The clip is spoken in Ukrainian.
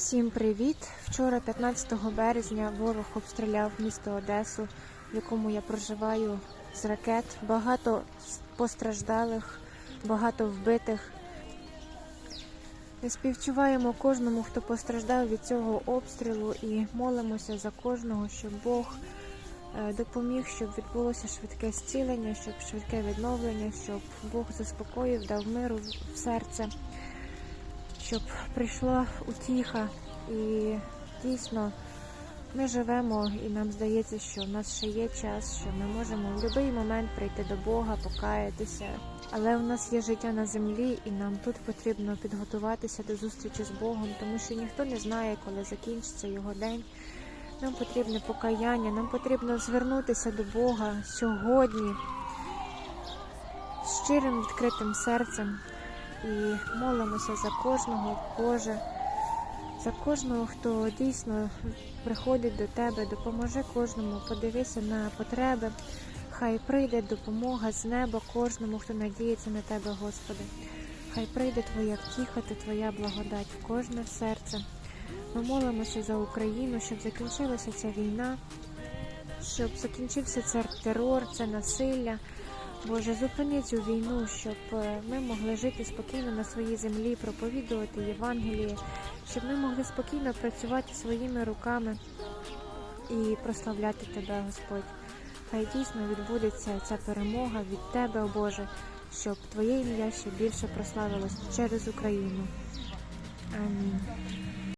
Всім привіт! Вчора, 15 березня, ворог обстріляв місто Одесу, в якому я проживаю з ракет. Багато постраждалих, багато вбитих. Ми співчуваємо кожному, хто постраждав від цього обстрілу, і молимося за кожного, щоб Бог е, допоміг, щоб відбулося швидке зцілення, щоб швидке відновлення, щоб Бог заспокоїв, дав миру в серце щоб прийшла утіха. І дійсно ми живемо, і нам здається, що в нас ще є час, що ми можемо в будь-який момент прийти до Бога, покаятися. Але у нас є життя на землі, і нам тут потрібно підготуватися до зустрічі з Богом, тому що ніхто не знає, коли закінчиться його день. Нам потрібне покаяння, нам потрібно звернутися до Бога сьогодні з щирим відкритим серцем і молимося за кожного, Боже, за кожного, хто дійсно приходить до Тебе, допоможи кожному, подивися на потреби. Хай прийде допомога з неба кожному, хто надіється на Тебе, Господи. Хай прийде Твоя втіха та Твоя благодать в кожне серце. Ми молимося за Україну, щоб закінчилася ця війна, щоб закінчився цей терор, це насилля. Боже, зупини цю війну, щоб е, ми могли жити спокійно на своїй землі, проповідувати Євангеліє, щоб ми могли спокійно працювати своїми руками і прославляти Тебе, Господь. Хай дійсно відбудеться ця перемога від Тебе, о Боже, щоб Твоє ім'я ще більше прославилось через Україну. Амінь.